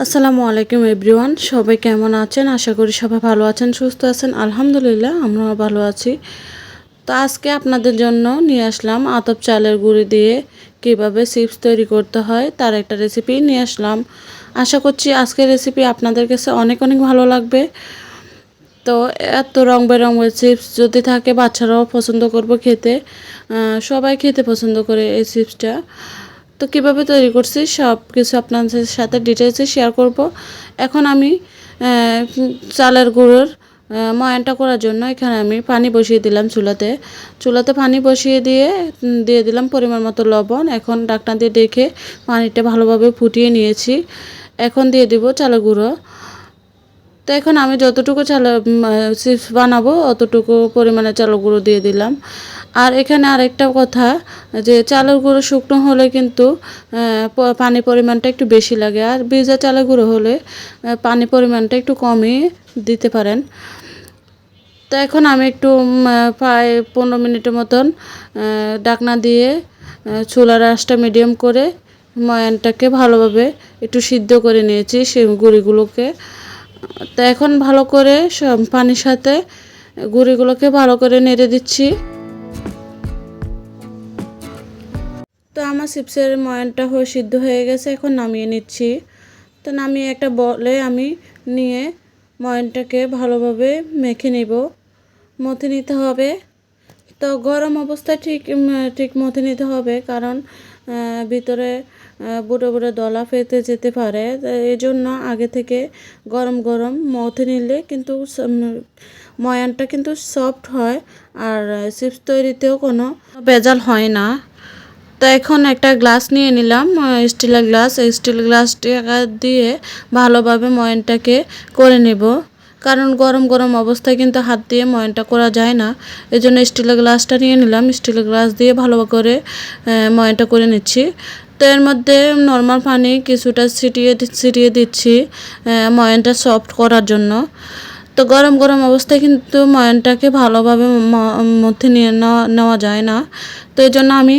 আসসালামু আলাইকুম এভরিওয়ান, সবাই কেমন আছেন? আশা করি সবাই ভালো আছেন, সুস্থ আছেন। আলহামদুলিল্লাহ, আমরাও ভালো আছি। তো আজকে আপনাদের জন্য নিয়ে আসলাম আতপ চালের গুঁড়ি দিয়ে কীভাবে চিপস তৈরি করতে হয়, তার একটা রেসিপি নিয়ে আসলাম। আশা করছি আজকের রেসিপি আপনাদের কাছে অনেক অনেক ভালো লাগবে। তো এত রং বেরঙের চিপস যদি থাকে, বাচ্চারাও পছন্দ করবে খেতে। সবাই খেতে পছন্দ করে এই চিপসটা। তো কীভাবে তৈরি করছি সব কিছু আপনাদের সাথে ডিটেলসে শেয়ার করব। এখন আমি চালের গুঁড়োর ময়ানটা করার জন্য এখানে আমি পানি বসিয়ে দিলাম চুলাতে। চুলাতে পানি বসিয়ে দিয়ে দিয়ে দিলাম পরিমাণ মতো লবণ। এখন ডাকনা দিয়ে ডেকে পানিটা ভালোভাবে ফুটিয়ে নিয়েছি। এখন দিয়ে দিব চালের গুঁড়ো। তো এখন আমি যতটুকু চাল চিপস বানাবো, অতটুকু পরিমাণে চালের গুঁড়ো দিয়ে দিলাম। আর এখানে আরেকটা কথা, যে চালের গুঁড়ো শুকনো হলে কিন্তু পানি পরিমাণটা একটু বেশি লাগে। আর ভিজা চালের গুঁড়ো হলে পানি পরিমাণটা একটু কমই দিতে পারেন। তো এখন আমি একটু প্রায় পনেরো মিনিটের মতন ডাকনা দিয়ে চুলার আঁচটা মিডিয়াম করে ময়ানটাকে ভালোভাবে একটু সিদ্ধ করে নিয়েছি সেই গুঁড়িগুলোকে। তো এখন ভালো করে পানির সাথে গুঁড়িগুলোকে ভালো করে নেড়ে দিচ্ছি। তো আমার চিপসের ময়ানটা হয়ে সিদ্ধ হয়ে গেছে, এখন নামিয়ে নিচ্ছি। তো নামিয়ে একটা বলে আমি নিয়ে ময়নটাকে ভালোভাবে মেখে নেব। মথে নিতে হবে। তো গরম অবস্থায় ঠিক ঠিক মথে নিতে হবে কারণ ভিতরে বুড়ো বুড়ো দলা ফেতে যেতে পারে। এই জন্য আগে থেকে গরম গরম মথে নিলে কিন্তু ময়ানটা কিন্তু সফট হয় আর চিপস তৈরিতেও কোনো ভেজাল হয় না। তো এখন একটা গ্লাস নিয়ে নিলাম স্টিলের গ্লাস। স্টিল গ্লাসটা দিয়ে ভালোভাবে ময়নটাকে করে নেব। কারণ গরম গরম অবস্থায় কিন্তু হাত দিয়ে ময়নটা করা যায় না। এই জন্য স্টিলের গ্লাসটা নিয়ে নিলাম। স্টিলের গ্লাস দিয়ে ভালো করে ময়নটা করে নিচ্ছি। তো এর মধ্যে নর্মাল পানি কিছুটা ছিটিয়ে ছিটিয়ে দিচ্ছি ময়নটা সফট করার জন্য। তো গরম গরম অবস্থায় কিন্তু ময়নটাকে ভালোভাবে মধ্যে নিয়ে নেওয়া যায় না। তো এই জন্য আমি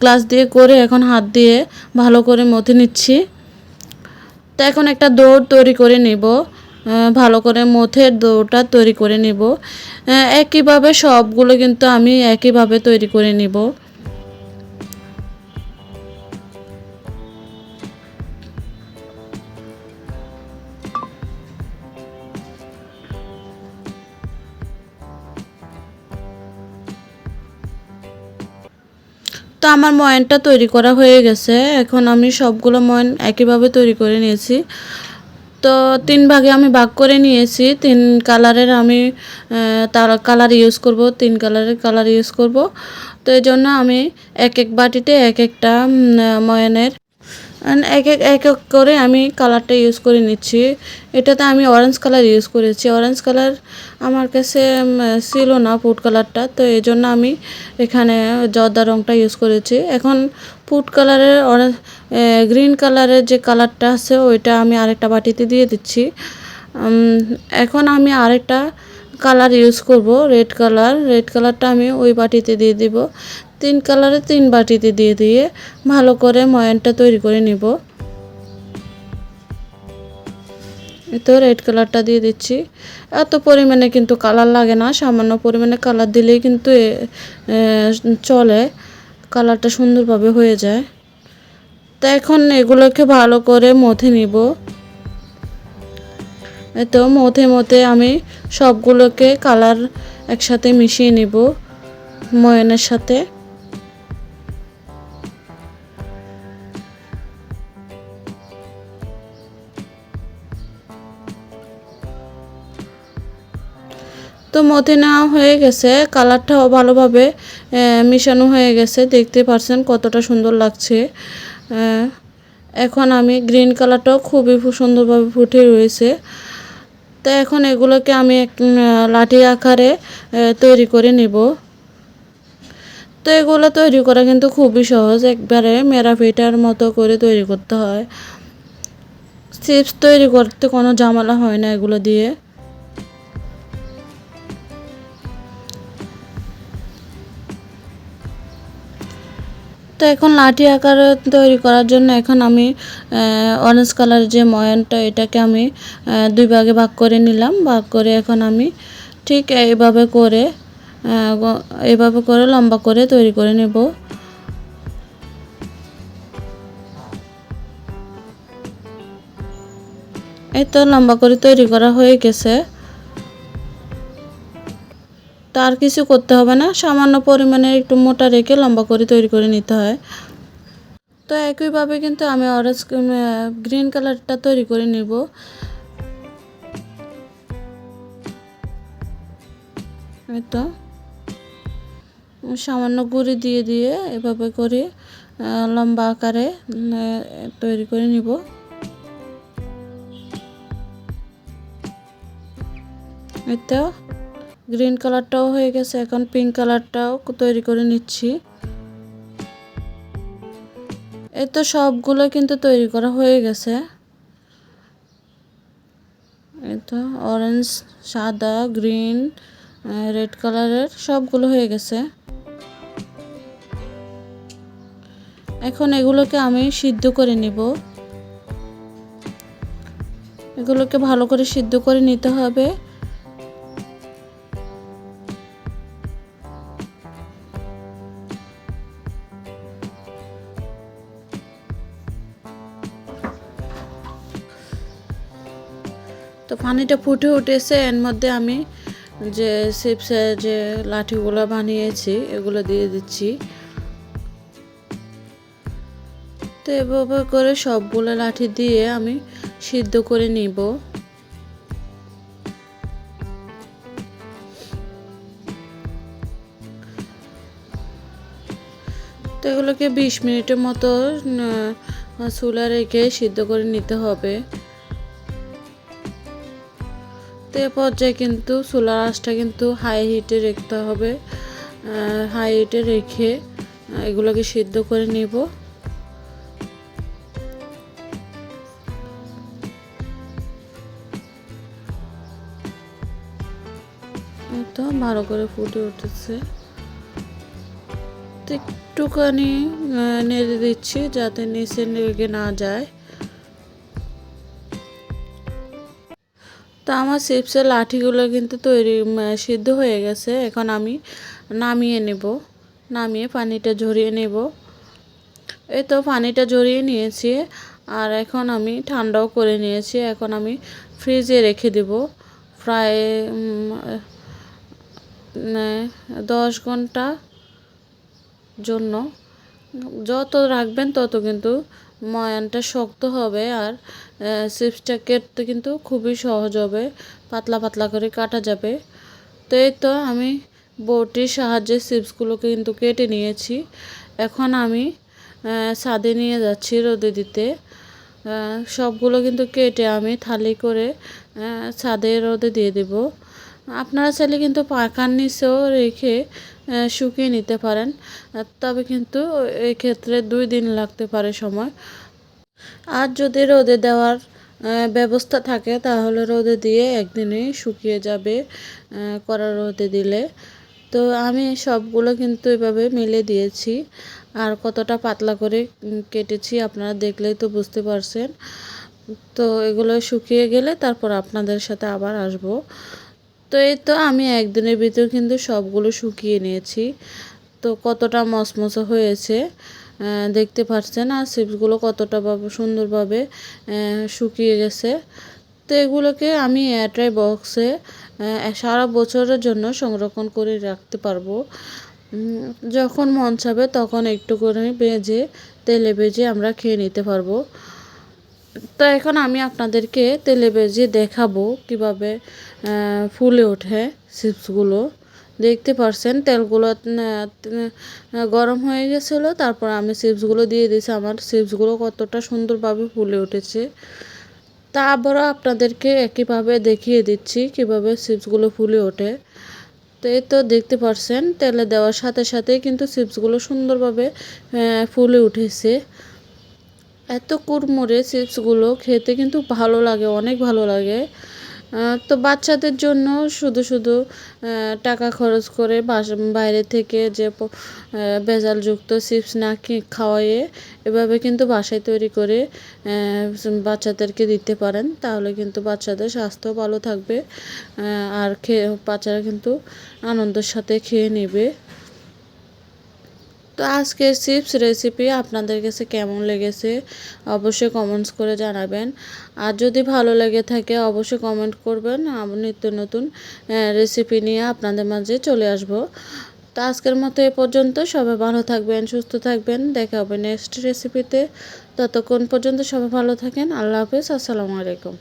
গ্লাস দিয়ে করে এখন হাত দিয়ে ভালো করে মথে নিচ্ছি। তো এখন একটা দৌড় তৈরি করে নেব। ভালো করে মথের দৌড়টা তৈরি করে নেব। একইভাবে সবগুলো কিন্তু আমি একইভাবে তৈরি করে নেব। আমার ময়নটা তৈরি করা হয়ে গেছে। এখন আমি সবগুলো ময়ন একইভাবে তৈরি করে নিয়েছি। তো তিন ভাগে আমি ভাগ করে নিয়েছি। তিন কালারের আমি তার কালার ইউজ করব, তিন কালারের কালার ইউজ করব। তো এই জন্য আমি এক এক বাটিতে এক একটা ময়নের এক এক এক এক করে আমি কালারটা ইউজ করে নিচ্ছি। এটাতে আমি অরেঞ্জ কালার ইউজ করেছি। অরেঞ্জ কালার আমার কাছে ছিল না ফুড কালারটা তো এই জন্য আমি এখানে জর্দা রঙটা ইউজ করেছি। এখন ফুড কালারের অরেঞ্জ গ্রিন কালারের যে কালারটা আছে, ওইটা আমি আরেকটা বাটিতে দিয়ে দিচ্ছি। এখন আমি আরেকটা কালার ইউজ করব, রেড কালার। রেড কালারটা আমি ওই বাটিতে দিয়ে দিব। তিন কালারে তিন বাটিতে দিয়ে দিয়ে ভালো করে ময়ানটা তৈরি করে নিব। তো রেড কালারটা দিয়ে দিচ্ছি। এত পরিমাণে কিন্তু কালার লাগে না, সামান্য পরিমাণে কালার দিলেই কিন্তু চলে। কালারটা সুন্দরভাবে হয়ে যায়। তো এখন এগুলোকে ভালো করে মথে নিব। তো মথে মথে আমি সবগুলোকে কালার একসাথে মিশিয়ে নিব, ময়নের সাথে। তো মথে নেওয়া হয়ে গেছে কালারটাও ভালোভাবে মিশানো হয়ে গেছে, দেখতে পারছেন কতটা সুন্দর লাগছে। এখন আমি গ্রিন কালারটাও খুবই সুন্দরভাবে ফুটে রয়েছে। তো এখন এগুলোকে আমি লাঠি আকারে তৈরি করে নিব। তো এগুলো তৈরি করা কিন্তু খুবই সহজ। একবারে মেরা ফিটার মতো করে তৈরি করতে হয়। চিপস তৈরি করতে কোনো ঝামেলা হয় না এগুলো দিয়ে। তো এখন লাঠি আকারে তৈরি করার জন্য এখন আমি অরেঞ্জ কালার যে ময়ানটা এটাকে আমি দুই ভাগে ভাগ করে নিলাম। ভাগ করে এখন আমি ঠিক এইভাবে করে এইভাবে করে লম্বা করে তৈরি করে নেব। এই তো লম্বা করে তৈরি করা হয়ে গেছে। তার কিছু করতে হবে না, সামান্য পরিমাণে একটু মোটা রেখে লম্বা করে তৈরি করে নিতে হয়। তো একইভাবে কিন্তু আমি অরেঞ্জ গ্রিন কালারটা তৈরি করে নিব। তো। সামান্য গুঁড়ি দিয়ে দিয়ে এভাবে করে লম্বা আকারে তৈরি করে নিব। তো। গ্রিন কালারটাও হয়ে গেছে, এখন পিঙ্ক কালারটাও তৈরি করে নিচ্ছি। এই তো সবগুলো কিন্তু তৈরি করা হয়ে গেছে। এই তো অরেঞ্জ সাদা গ্রিন রেড কালারের সবগুলো হয়ে গেছে। এখন এগুলোকে আমি সিদ্ধ করে নিব। এগুলোকে ভালো করে সিদ্ধ করে নিতে হবে। তো পানিটা ফুটে উঠেছে, এর মধ্যে আমি যে চিপসের যে লাঠিগুলো বানিয়েছি, এগুলো দিয়ে দিচ্ছি। তো এভাবে করে সবগুলো লাঠি দিয়ে আমি সিদ্ধ করে নিব। তো এগুলোকে বিশ মিনিটের মতো চুলা রেখে সিদ্ধ করে নিতে হবে। এ পর্যায়ে কিন্তু চুলার আঁচটা কিন্তু হাই হিটে রাখতে হবে। হাই হিটে রেখে এগুলোকে সিদ্ধ করে নিব। তো ভালো করে ফুটে উঠেছে। একটুখানি নেড়ে দিচ্ছি যাতে নিচে লেগে না যায়। তো আমার চিপসের লাঠিগুলো কিন্তু তৈরি সিদ্ধ হয়ে গেছে। এখন আমি নামিয়ে নেব। নামিয়ে পানিটা ঝরিয়ে নেব। এই তো পানিটা ঝরিয়ে নিয়েছি আর এখন আমি ঠান্ডাও করে নিয়েছি। এখন আমি ফ্রিজে রেখে দেব। প্রায় দশ ঘণ্টা জন্য। যত রাখবেন তত কিন্তু ময়ানটা শক্ত হবে আর চিপসটা কেটতে কিন্তু খুবই সহজ হবে, পাতলা পাতলা করে কাটা যাবে। তো এই তো আমি বটির সাহায্যে চিপসগুলোকে কিন্তু কেটে নিয়েছি। এখন আমি ছাদে নিয়ে যাচ্ছি রোদে দিতে। সবগুলো কিন্তু কেটে আমি থালি করে ছাদে রোদে দিয়ে দেব। আপনারা চাইলে কিন্তু পাখার নিচেও রেখে শুকিয়ে নিতে পারেন। তবে কিন্তু এই ক্ষেত্রে দুই দিন লাগতে পারে সময়। আর যদি রোদে দেওয়ার ব্যবস্থা থাকে, তাহলে রোদে দিয়ে একদিনেই শুকিয়ে যাবে কড়া রোদে দিলে। তো আমি সবগুলো কিন্তু এভাবে মিলে দিয়েছি। আর কতটা পাতলা করে কেটেছি আপনারা দেখলেই তো বুঝতে পারছেন। তো এগুলো শুকিয়ে গেলে তারপর আপনাদের সাথে আবার আসব। তো এই তো আমি একদিনের ভিতর কিন্তু সবগুলো শুকিয়ে নিয়েছি। তো কতটা মচমচে হয়েছে দেখতে পাচ্ছেন? আর চিপসগুলো কতটা ভাবে সুন্দরভাবে শুকিয়ে গেছে। তো এগুলোকে আমি এয়ারটাই বক্সে সারা বছরের জন্য সংরক্ষণ করে রাখতে পারব। যখন মন চাবে তখন একটু করে ভেজে, তেলে ভেজে আমরা খেয়ে নিতে পারব। তো এখন আমি আপনাদেরকে তেলে ভেজে দেখাবো কীভাবে ফুলে ওঠে চিপসগুলো। দেখতে পারছেন, তেলগুলো গরম হয়ে গেছিল, তারপর আমি চিপসগুলো দিয়ে দিয়েছি। আমার চিপসগুলো কতটা সুন্দরভাবে ফুলে উঠেছে। তা আবারও আপনাদেরকে একইভাবে দেখিয়ে দিচ্ছি কীভাবে চিপসগুলো ফুলে ওঠে। তো এই তো দেখতে পারছেন, তেলে দেওয়ার সাথে সাথে কিন্তু চিপসগুলো সুন্দরভাবে ফুলে উঠেছে। এত কুড়মুড়ে চিপসগুলো খেতে কিন্তু ভালো লাগে, অনেক ভালো লাগে। তো বাচ্চাদের জন্য শুধু শুধু টাকা খরচ করে বাইরে থেকে যে ভেজালযুক্ত চিপস না খাওয়াইয়ে এভাবে কিন্তু বাসায় তৈরি করে বাচ্চাদেরকে দিতে পারেন। তাহলে কিন্তু বাচ্চাদের স্বাস্থ্য ভালো থাকবে আর খেয়ে, বাচ্চারা কিন্তু আনন্দের সাথে খেয়ে নেবে। তো আজকের চিপস রেসিপি আপনাদের কাছে কেমন লেগেছে অবশ্যই কমেন্টস করে জানাবেন। আর যদি ভালো লেগে থাকে অবশ্যই কমেন্ট করবেন। আমি নিত্য নতুন রেসিপি নিয়ে আপনাদের মাঝে চলে আসব। তো আজকের মতো এ পর্যন্ত। সবাই ভালো থাকবেন, সুস্থ থাকবেন। দেখা হবে নেক্সট রেসিপিতে ততক্ষণ পর্যন্ত সবাই ভালো থাকেন। আল্লাহ হাফেজ। আসসালামু আলাইকুম।